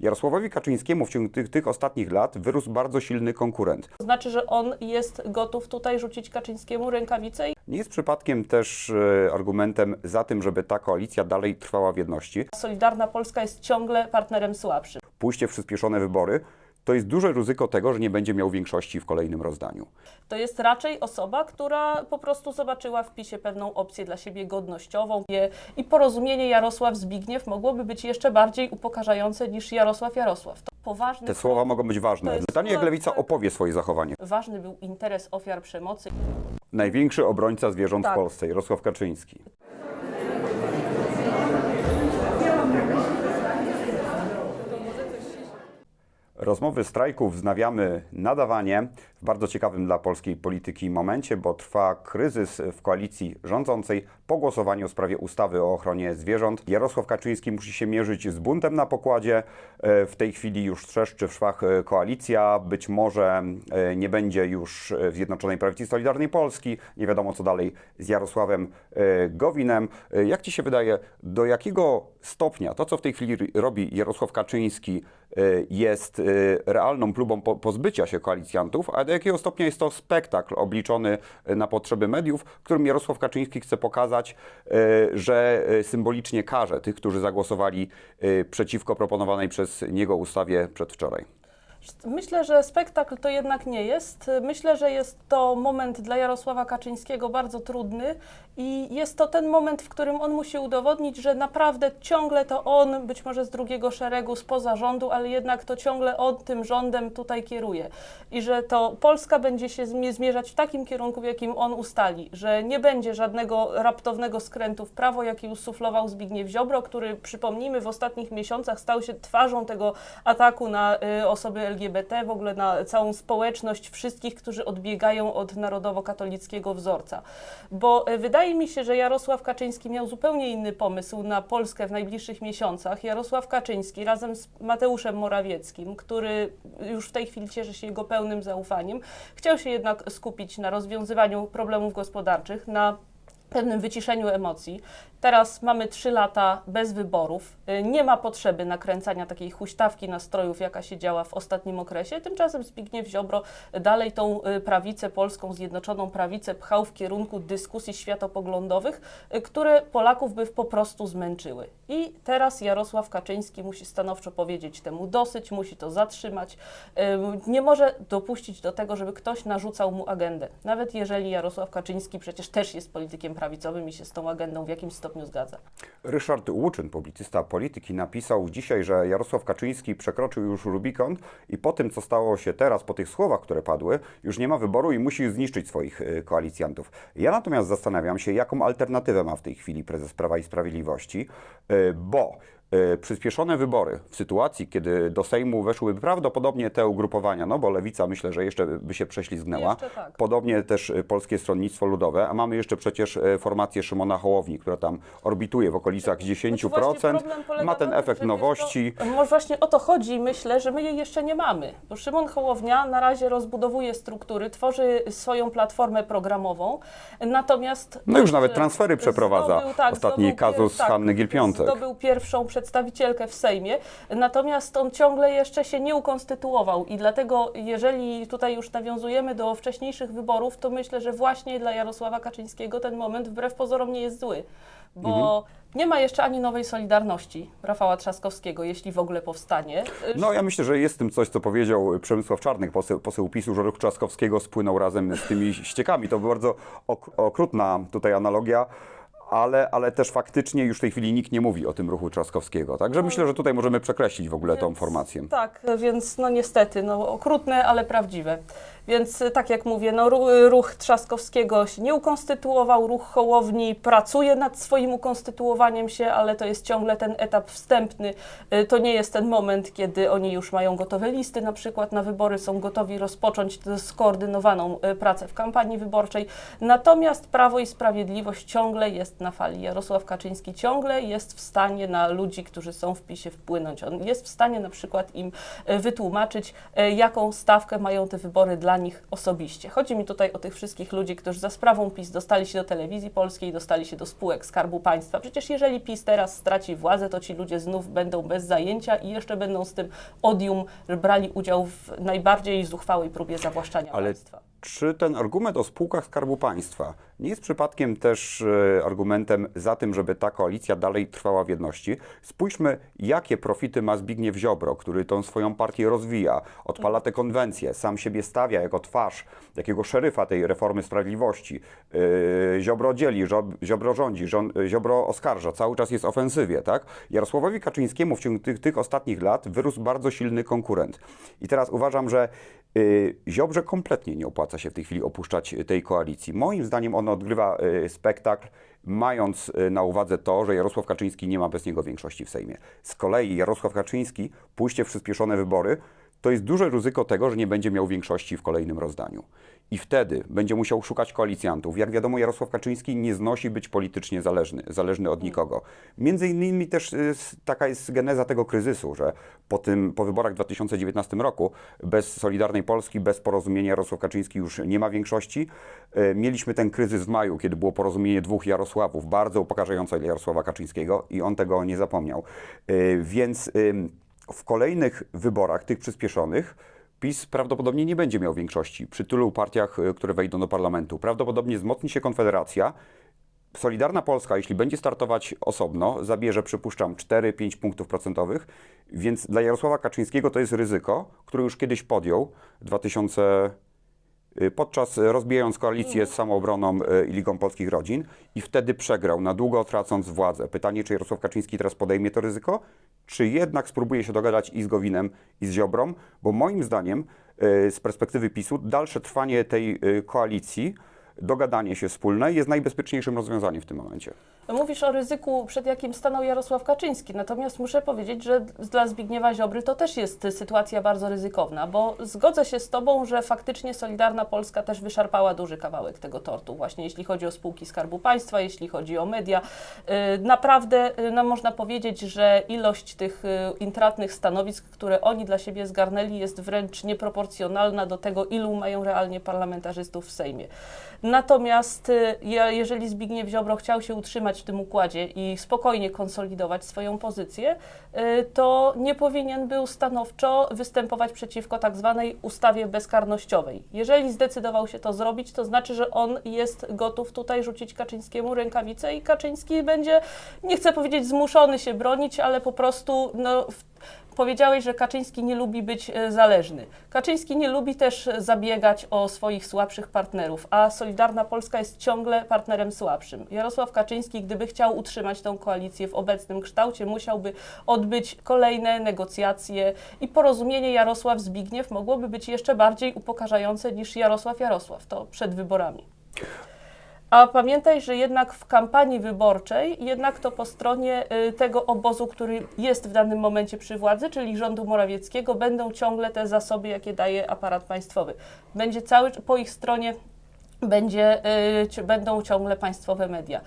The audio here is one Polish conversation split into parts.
Jarosławowi Kaczyńskiemu w ciągu tych, tych ostatnich lat wyrósł bardzo silny konkurent. To znaczy, że on jest gotów tutaj rzucić Kaczyńskiemu rękawicę Nie jest przypadkiem też e, argumentem za tym, żeby ta koalicja dalej trwała w jedności. Solidarna Polska jest ciągle partnerem słabszym. Pójście w przyspieszone wybory to jest duże ryzyko tego, że nie będzie miał większości w kolejnym rozdaniu. To jest raczej osoba, która po prostu zobaczyła w PiSie pewną opcję dla siebie godnościową i porozumienie Jarosław-Zbigniew mogłoby być jeszcze bardziej upokarzające niż Jarosław-Jarosław. Poważny Te słowa mogą być ważne. jest Pytanie, jak Lewica opowie swoje zachowanie. Ważny był interes ofiar przemocy. Największy obrońca zwierząt Tak. w Polsce, Jarosław Kaczyński. Rozmowy strajków wznawiamy nadawanie w bardzo ciekawym dla polskiej polityki momencie, bo trwa kryzys w koalicji rządzącej po głosowaniu w sprawie ustawy o ochronie zwierząt. Jarosław Kaczyński musi się mierzyć z buntem na pokładzie. E, W tej chwili już trzeszczy w szwach e, koalicja. Być może e, nie będzie już w Zjednoczonej Prawicy Solidarnej Polski. Nie wiadomo co dalej z Jarosławem Gowinem. Jak Ci się wydaje, do jakiego stopnia to, co w tej chwili robi Jarosław Kaczyński, jest realną próbą po- pozbycia się koalicjantów, a do jakiego stopnia jest to spektakl obliczony e, na potrzeby mediów, którym Jarosław Kaczyński chce pokazać, e, że e, symbolicznie karze tych, którzy zagłosowali przeciwko proponowanej przez niego ustawie przedwczoraj. Myślę, że spektakl to jednak nie jest. Myślę, że jest to moment dla Jarosława Kaczyńskiego bardzo trudny i jest to ten moment, w którym on musi udowodnić, że naprawdę ciągle to on, być może z drugiego szeregu, spoza rządu, ale jednak to ciągle on tym rządem tutaj kieruje. I że to Polska będzie się zmie- zmierzać w takim kierunku, w jakim on ustali, że nie będzie żadnego raptownego skrętu w prawo, jaki usuflował Zbigniew Ziobro, który, przypomnijmy, w ostatnich miesiącach stał się twarzą tego ataku na y, osoby LGBT, w ogóle na całą społeczność, wszystkich, którzy odbiegają od narodowo-katolickiego wzorca. Bo y, wydaje mi się, że Jarosław Kaczyński miał zupełnie inny pomysł na Polskę w najbliższych miesiącach. Jarosław Kaczyński razem z Mateuszem Morawieckim, który już w tej chwili cieszy się jego pełnym zaufaniem, chciał się jednak skupić na rozwiązywaniu problemów gospodarczych, na pewnym wyciszeniu emocji. Teraz mamy trzy lata bez wyborów. Y, Nie ma potrzeby nakręcania takiej huśtawki nastrojów, jaka się działa w ostatnim okresie. Tymczasem Zbigniew Ziobro dalej tą y, prawicę polską, zjednoczoną prawicę pchał w kierunku dyskusji światopoglądowych, y, które Polaków by po prostu zmęczyły. I teraz Jarosław Kaczyński musi stanowczo powiedzieć temu dosyć, musi to zatrzymać. Ym, Nie może dopuścić do tego, żeby ktoś narzucał mu agendę. Nawet jeżeli Jarosław Kaczyński przecież też jest politykiem prawicowym i się z tą agendą w jakimś stopniu zgadza. Ryszard Łuczyn, publicysta polityki, napisał dzisiaj, że Jarosław Kaczyński przekroczył już Rubikon i po tym, co stało się teraz, po tych słowach, które padły, już nie ma wyboru i musi zniszczyć swoich y, koalicjantów. Ja natomiast zastanawiam się, jaką alternatywę ma w tej chwili prezes Prawa i Sprawiedliwości, y, bo przyspieszone wybory w sytuacji, kiedy do Sejmu weszłyby prawdopodobnie te ugrupowania, no bo Lewica myślę, że jeszcze by się prześlizgnęła, tak. Podobnie też y, Polskie Stronnictwo Ludowe, a mamy jeszcze przecież y, formację Szymona Hołowni, która tam orbituje w okolicach 10%. Znaczy Ma ten tym, efekt nowości. To, może właśnie o to chodzi myślę, że my jej jeszcze nie mamy. Bo Szymon Hołownia na razie rozbudowuje struktury, tworzy swoją platformę programową, natomiast... No już nawet e, transfery przeprowadza. Ostatni zdobył kazus pier- Hanny Gil-Piątek. Zdobył pierwszą przedstawicielkę w Sejmie, natomiast on ciągle jeszcze się nie ukonstytuował i dlatego jeżeli tutaj już nawiązujemy do wcześniejszych wyborów, to myślę, że właśnie dla Jarosława Kaczyńskiego ten moment wbrew pozorom nie jest zły, bo Mhm. nie ma jeszcze ani nowej Solidarności Rafała Trzaskowskiego, jeśli w ogóle powstanie. No ja myślę, że jest tym coś, co powiedział Przemysław Czarnek, poseł, poseł PiSu, że ruch Trzaskowskiego spłynął razem z tymi ściekami. To bardzo ok- okrutna tutaj analogia. Ale, ale też faktycznie już w tej chwili nikt nie mówi o tym ruchu Trzaskowskiego. Także myślę, że tutaj możemy przekreślić w ogóle tą formację. Tak, więc no niestety, no okrutne, ale prawdziwe. Więc y, tak jak mówię, no ru- ruch Trzaskowskiego się nie ukonstytuował, ruch Hołowni pracuje nad swoim ukonstytuowaniem się, ale to jest ciągle ten etap wstępny. Y, To nie jest ten moment, kiedy oni już mają gotowe listy na przykład na wybory, są gotowi rozpocząć skoordynowaną y, pracę w kampanii wyborczej. Natomiast Prawo i Sprawiedliwość ciągle jest na fali. Jarosław Kaczyński ciągle jest w stanie na ludzi, którzy są w PiSie wpłynąć. On jest w stanie na przykład im wytłumaczyć, jaką stawkę mają te wybory dla nich osobiście. Chodzi mi tutaj o tych wszystkich ludzi, którzy za sprawą PiS dostali się do telewizji polskiej, dostali się do spółek Skarbu Państwa. Przecież jeżeli PiS teraz straci władzę, to ci ludzie znów będą bez zajęcia i jeszcze będą z tym odium brali udział w najbardziej zuchwałej próbie zawłaszczania Ale państwa. Czy ten argument o spółkach Skarbu Państwa nie jest przypadkiem też e, argumentem za tym, żeby ta koalicja dalej trwała w jedności? Spójrzmy, jakie profity ma Zbigniew Ziobro, który tą swoją partię rozwija, odpala te konwencje, sam siebie stawia jako twarz takiego szeryfa tej reformy sprawiedliwości. Yy, Ziobro dzieli, Ziob- Ziobro rządzi, żon- Ziobro oskarża, cały czas jest ofensywie, tak? Jarosławowi Kaczyńskiemu w ciągu tych, tych ostatnich lat wyrósł bardzo silny konkurent. I teraz uważam, że Ziobrze kompletnie nie opłaca się w tej chwili opuszczać tej koalicji. Moim zdaniem on odgrywa yy, spektakl, mając yy, na uwadze to, że Jarosław Kaczyński nie ma bez niego większości w Sejmie. Z kolei Jarosław Kaczyński, pójście w przyspieszone wybory, to jest duże ryzyko tego, że nie będzie miał większości w kolejnym rozdaniu. I wtedy będzie musiał szukać koalicjantów. Jak wiadomo, Jarosław Kaczyński nie znosi być politycznie zależny, zależny od nikogo. Między innymi też y, taka jest geneza tego kryzysu, że po, tym, po wyborach w 2019 roku bez Solidarnej Polski, bez porozumienia Jarosław Kaczyński już nie ma większości. Y, Mieliśmy ten kryzys w maju, kiedy było porozumienie dwóch Jarosławów, bardzo upokarzające Jarosława Kaczyńskiego i on tego nie zapomniał. Y, Więc w kolejnych wyborach, tych przyspieszonych, PiS prawdopodobnie nie będzie miał większości przy tylu partiach, y, które wejdą do parlamentu. Prawdopodobnie wzmocni się Konfederacja. Solidarna Polska, jeśli będzie startować osobno, zabierze, przypuszczam, 4-5 punktów procentowych, więc dla Jarosława Kaczyńskiego to jest ryzyko, które już kiedyś podjął w 2000 y, podczas y, rozbijając koalicję z samoobroną y, i Ligą Polskich Rodzin i wtedy przegrał, na długo tracąc władzę. Pytanie, czy Jarosław Kaczyński teraz podejmie to ryzyko, czy jednak spróbuje się dogadać i z Gowinem, i z Ziobrą, bo moim zdaniem y, z perspektywy PiSu dalsze trwanie tej y, koalicji, dogadanie się wspólne jest najbezpieczniejszym rozwiązaniem w tym momencie. Mówisz o ryzyku, przed jakim stanął Jarosław Kaczyński, natomiast muszę powiedzieć, że dla Zbigniewa Ziobry to też jest sytuacja bardzo ryzykowna, bo zgodzę się z Tobą, że faktycznie Solidarna Polska też wyszarpała duży kawałek tego tortu, właśnie jeśli chodzi o spółki Skarbu Państwa, jeśli chodzi o media. Yy, Naprawdę yy, no, można powiedzieć, że ilość tych yy, intratnych stanowisk, które oni dla siebie zgarnęli, jest wręcz nieproporcjonalna do tego, ilu mają realnie parlamentarzystów w Sejmie. Natomiast y, jeżeli Zbigniew Ziobro chciał się utrzymać w tym układzie i spokojnie konsolidować swoją pozycję, y, to nie powinien był stanowczo występować przeciwko tak zwanej ustawie bezkarnościowej. Jeżeli zdecydował się to zrobić, to znaczy, że on jest gotów tutaj rzucić Kaczyńskiemu rękawicę i Kaczyński będzie, nie chcę powiedzieć zmuszony się bronić, ale po prostu no, Powiedziałeś, że Kaczyński nie lubi być e, zależny. Kaczyński nie lubi też e, zabiegać o swoich słabszych partnerów, a Solidarna Polska jest ciągle partnerem słabszym. Jarosław Kaczyński, gdyby chciał utrzymać tę koalicję w obecnym kształcie, musiałby odbyć kolejne negocjacje i porozumienie Jarosław-Zbigniew mogłoby być jeszcze bardziej upokarzające niż Jarosław-Jarosław, to przed wyborami. A pamiętaj, że jednak w kampanii wyborczej, jednak to po stronie y, tego obozu, który jest w danym momencie przy władzy, czyli rządu Morawieckiego, będą ciągle te zasoby, jakie daje aparat państwowy. Będzie cały po ich stronie będzie, y, będą ciągle państwowe media.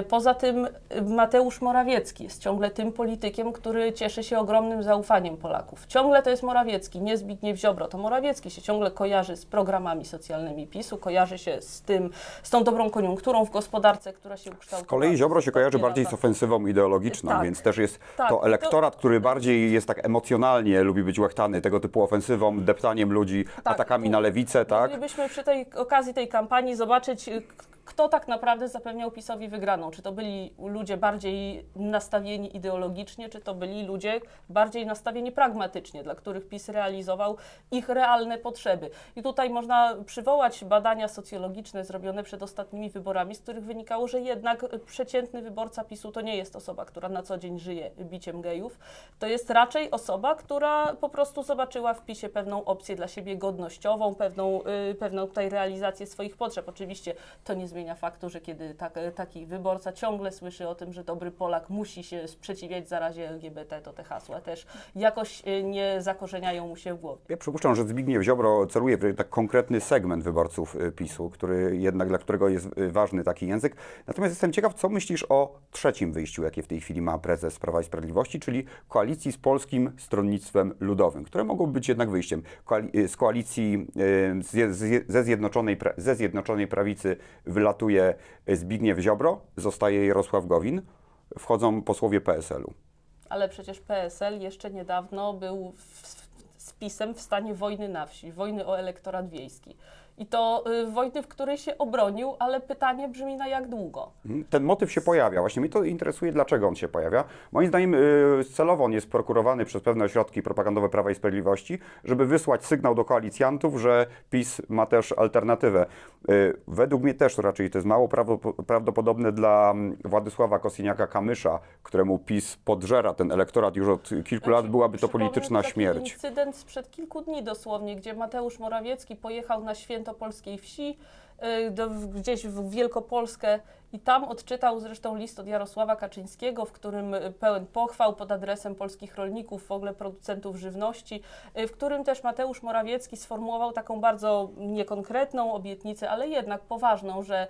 Y, Poza tym y, Mateusz Morawiecki jest ciągle tym politykiem, który cieszy się ogromnym zaufaniem Polaków. Ciągle to jest Morawiecki, nie Zbigniew Ziobro. To Morawiecki się ciągle kojarzy z programami socjalnymi PiSu, kojarzy się z tym, z tą dobrą koniunkturą w gospodarce, która się ukształtowała. Z kolei Ziobro się kojarzy bardziej z ofensywą ideologiczną, Tak. więc też jest Tak, to to- elektorat, który bardziej jest tak emocjonalnie, lubi być łechtany tego typu ofensywą, deptaniem ludzi, atakami tu na lewicę, tak? Moglibyśmy przy tej okazji tej kampanii zobaczyć, y, k- kto tak naprawdę zapewniał PiSowi wygraną. Czy to byli ludzie bardziej nastawieni ideologicznie, czy to byli ludzie bardziej nastawieni pragmatycznie, dla których PiS realizował ich realne potrzeby. I tutaj można przywołać badania socjologiczne zrobione przed ostatnimi wyborami, z których wynikało, że jednak przeciętny wyborca PiSu to nie jest osoba, która na co dzień żyje biciem gejów. To jest raczej osoba, która po prostu zobaczyła w PiSie pewną opcję dla siebie godnościową, pewną, y, pewną tutaj realizację swoich potrzeb. Oczywiście to nie zmienia faktu, że kiedy tak, taki wyborca ciągle słyszy o tym, że dobry Polak musi się sprzeciwiać zarazie LGBT, to te hasła też jakoś y, nie zakorzeniają mu się w głowie. Ja przypuszczam, że Zbigniew Ziobro celuje w tak konkretny segment wyborców y, PiSu, który jednak dla którego jest ważny taki język. Natomiast jestem ciekaw, co myślisz o trzecim wyjściu, jakie w tej chwili ma prezes Prawa i Sprawiedliwości, czyli koalicji z Polskim Stronnictwem Ludowym, które mogą być jednak wyjściem. Z koalicji ze, zjednoczonej, ze Zjednoczonej Prawicy wylatuje Zbigniew Ziobro, zostaje Jarosław Gowin, wchodzą posłowie PSL-u. Ale przecież PSL jeszcze niedawno był w, z PiSem w stanie wojny na wsi, wojny o elektorat wiejski. I to y, wojny, w której się obronił, ale pytanie brzmi na jak długo. Ten motyw się pojawia. Właśnie mnie to interesuje, dlaczego on się pojawia. Moim zdaniem yy, celowo on jest prokurowany przez pewne ośrodki propagandowe Prawa i Sprawiedliwości, żeby wysłać sygnał do koalicjantów, że PiS ma też alternatywę. Yy, według mnie też raczej to jest mało prawdopo- prawdopodobne dla mm, Władysława Kosiniaka-Kamysza, któremu PiS podżera ten elektorat już od kilku lat, byłaby to polityczna śmierć. incydent sprzed kilku dni dosłownie, gdzie Mateusz Morawiecki pojechał na święto polskiej wsi, y, do, gdzieś w Wielkopolskę i tam odczytał zresztą list od Jarosława Kaczyńskiego, w którym y, pełen pochwał pod adresem polskich rolników, w ogóle producentów żywności, y, w którym też Mateusz Morawiecki sformułował taką bardzo niekonkretną obietnicę, ale jednak poważną, że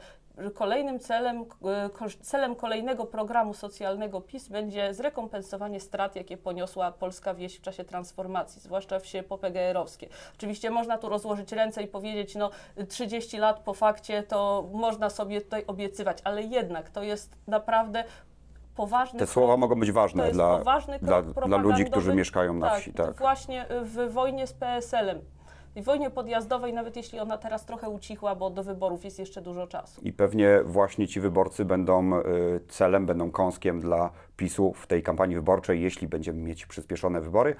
kolejnym celem, e, celem kolejnego programu socjalnego PiS będzie zrekompensowanie strat, jakie poniosła polska wieś w czasie transformacji, zwłaszcza wsie popgr-owskie. Oczywiście można tu rozłożyć ręce i powiedzieć, no 30 lat po fakcie to można sobie tutaj obiecywać, ale jednak to jest naprawdę poważny Te słowa krok mogą być ważne dla, dla, dla ludzi, którzy mieszkają na wsi. Tak. Właśnie w wojnie z PSL-em. Wojnie podjazdowej, nawet jeśli ona teraz trochę ucichła, bo do wyborów jest jeszcze dużo czasu. I pewnie właśnie ci wyborcy będą y, celem, będą kąskiem dla PiSu w tej kampanii wyborczej, jeśli będziemy mieć przyspieszone wybory.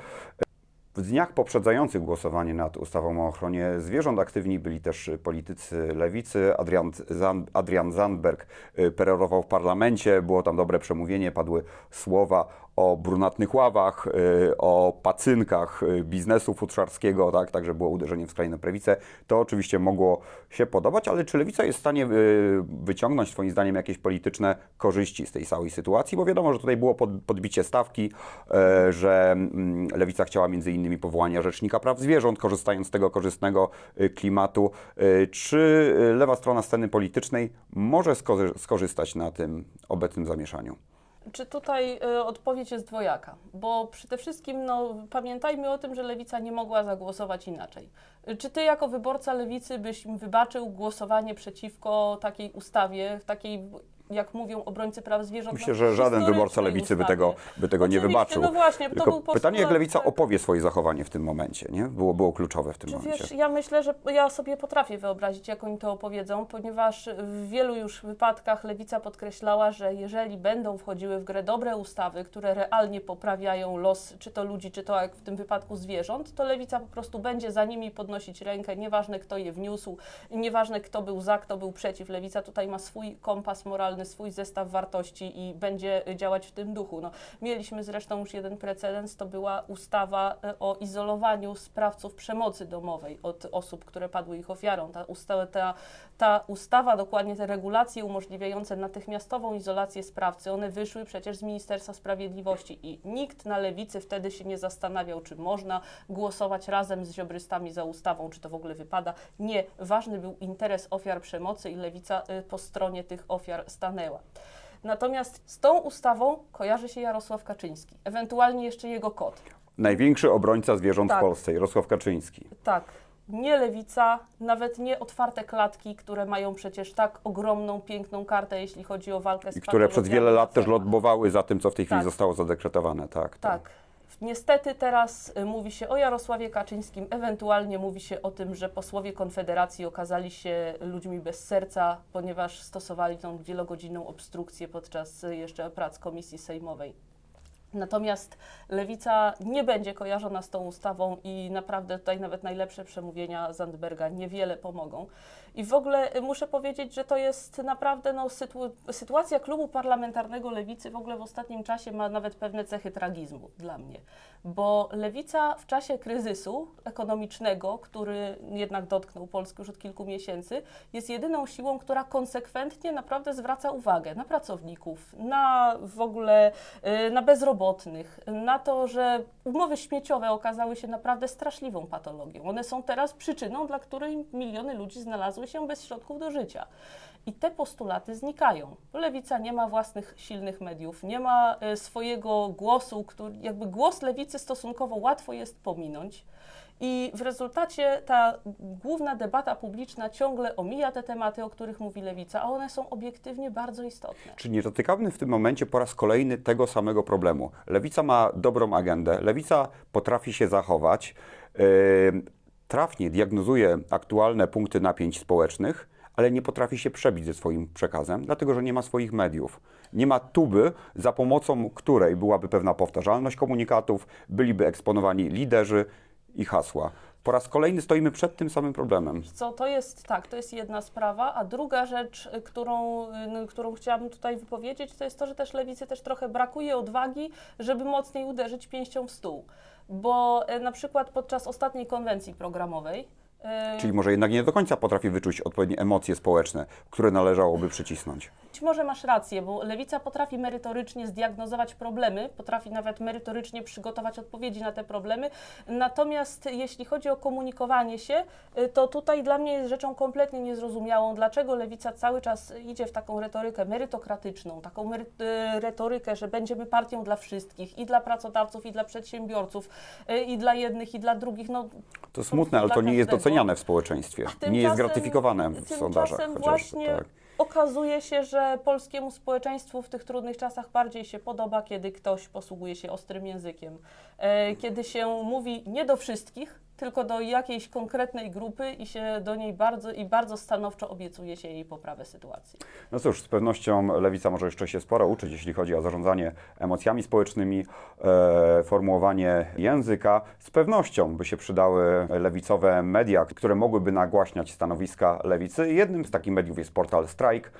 W dniach poprzedzających głosowanie nad ustawą o ochronie zwierząt aktywni byli też politycy lewicy. Adrian, Adrian Zandberg y, perorował w parlamencie, było tam dobre przemówienie, padły słowa o brunatnych ławach, y, o pacynkach y, biznesu futrzarskiego, tak, także było uderzenie w skrajną prawicę. To oczywiście mogło się podobać, ale czy lewica jest w stanie y, wyciągnąć, Twoim zdaniem, jakieś polityczne korzyści z tej całej sytuacji? Bo wiadomo, że tutaj było pod, podbicie stawki, że mm, lewica chciała między innymi powołania Rzecznika Praw Zwierząt, korzystając z tego korzystnego klimatu. Czy lewa strona sceny politycznej może skorzy- skorzystać na tym obecnym zamieszaniu? Czy tutaj y, odpowiedź jest dwojaka? Bo przede wszystkim no, pamiętajmy o tym, że lewica nie mogła zagłosować inaczej. Y, Czy ty jako wyborca lewicy byś im wybaczył głosowanie przeciwko takiej ustawie, takiej, jak mówią obrońcy praw zwierząt? Myślę, no, że żaden wyborca lewicy by tego, by tego nie wybaczył. No właśnie, to Tylko był pytanie, jak postulat, lewica tak. opowie swoje zachowanie w tym momencie, nie? Było, było kluczowe w tym Czy momencie. wiesz, ja myślę, że ja sobie potrafię wyobrazić, jak oni to opowiedzą, ponieważ w wielu już wypadkach lewica podkreślała, że jeżeli będą wchodziły w grę dobre ustawy, które realnie poprawiają los czy to ludzi, czy to jak w tym wypadku zwierząt, to lewica po prostu będzie za nimi podnosić rękę, nieważne kto je wniósł, nieważne kto był za, kto był przeciw. Lewica tutaj ma swój kompas moralny, swój zestaw wartości i będzie działać w tym duchu. No, mieliśmy zresztą już jeden precedens, to była ustawa e, o izolowaniu sprawców przemocy domowej od osób, które padły ich ofiarą. Ta ustawa, ta, ta ustawa, dokładnie te regulacje umożliwiające natychmiastową izolację sprawcy, one wyszły przecież z Ministerstwa Sprawiedliwości i nikt na lewicy wtedy się nie zastanawiał, czy można głosować razem z ziobrystami za ustawą, czy to w ogóle wypada. Nie, ważny był interes ofiar przemocy i lewica y, po stronie tych ofiar stanęła. Natomiast z tą ustawą kojarzy się Jarosław Kaczyński, ewentualnie jeszcze jego kot. Największy obrońca zwierząt Tak. w Polsce, Jarosław Kaczyński. Tak, nie lewica, nawet nie otwarte klatki, które mają przecież tak ogromną, piękną kartę, jeśli chodzi o walkę z I które przez wiele lat też lobbowały za tym, co w tej chwili Tak. zostało zadekretowane. Tak, Tak. Niestety teraz y, mówi się o Jarosławie Kaczyńskim, ewentualnie mówi się o tym, że posłowie Konfederacji okazali się ludźmi bez serca, ponieważ stosowali tą wielogodzinną obstrukcję podczas y, jeszcze prac komisji sejmowej. Natomiast lewica nie będzie kojarzona z tą ustawą i naprawdę tutaj nawet najlepsze przemówienia Zandberga niewiele pomogą. I w ogóle y, muszę powiedzieć, że to jest naprawdę no, sytu- sytuacja klubu parlamentarnego lewicy w ogóle w ostatnim czasie ma nawet pewne cechy tragizmu dla mnie. bo lewica w czasie kryzysu ekonomicznego, który jednak dotknął Polskę już od kilku miesięcy, jest jedyną siłą, która konsekwentnie naprawdę zwraca uwagę na pracowników, na w ogóle y, na bezrobotnych, na to, że umowy śmieciowe okazały się naprawdę straszliwą patologią. One są teraz przyczyną, dla której miliony ludzi znalazły się bez środków do życia. I te postulaty znikają. Lewica nie ma własnych silnych mediów, nie ma e, swojego głosu, który, jakby głos lewicy stosunkowo łatwo jest pominąć. I w rezultacie ta główna debata publiczna ciągle omija te tematy, o których mówi lewica, a one są obiektywnie bardzo istotne. Czy nie dotykamy w tym momencie po raz kolejny tego samego problemu? Lewica ma dobrą agendę, lewica potrafi się zachować, yy, trafnie diagnozuje aktualne punkty napięć społecznych, ale nie potrafi się przebić ze swoim przekazem, dlatego że nie ma swoich mediów. Nie ma tuby, za pomocą której byłaby pewna powtarzalność komunikatów, byliby eksponowani liderzy i hasła. Po raz kolejny stoimy przed tym samym problemem. Co to jest tak, to jest jedna sprawa, a druga rzecz, którą, którą chciałabym tutaj wypowiedzieć, to jest to, że też lewicy też trochę brakuje odwagi, żeby mocniej uderzyć pięścią w stół. Bo y, na przykład podczas ostatniej konwencji programowej y, Czyli może jednak nie do końca potrafi wyczuć odpowiednie emocje społeczne, które należałoby przycisnąć. Być może masz rację, bo lewica potrafi merytorycznie zdiagnozować problemy, potrafi nawet merytorycznie przygotować odpowiedzi na te problemy. Natomiast jeśli chodzi o komunikowanie się, y, to tutaj dla mnie jest rzeczą kompletnie niezrozumiałą, dlaczego lewica cały czas idzie w taką retorykę merytokratyczną, taką y, retorykę, że będziemy partią dla wszystkich, i dla pracodawców, i dla przedsiębiorców, y, i dla jednych, i dla drugich. No, To smutne, ale to nie jest doceniane w społeczeństwie. Nie jest gratyfikowane w sondażach. Chociaż, właśnie tak. Okazuje się, że polskiemu społeczeństwu w tych trudnych czasach bardziej się podoba, kiedy ktoś posługuje się ostrym językiem. E, kiedy się mówi nie do wszystkich, tylko do jakiejś konkretnej grupy i się do niej bardzo i bardzo stanowczo obiecuje się jej poprawę sytuacji. No cóż, z pewnością lewica może jeszcze się sporo uczyć, jeśli chodzi o zarządzanie emocjami społecznymi, e, formułowanie języka. Z pewnością by się przydały lewicowe media, które mogłyby nagłaśniać stanowiska lewicy. Jednym z takich mediów jest portal Strike.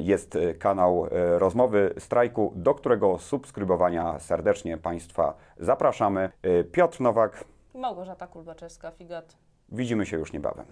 Jest kanał e, rozmowy strajku, do którego subskrybowania serdecznie Państwa zapraszamy. E, Piotr Nowak, Małgorzata Kulbaczewska, Figat. widzimy się już niebawem.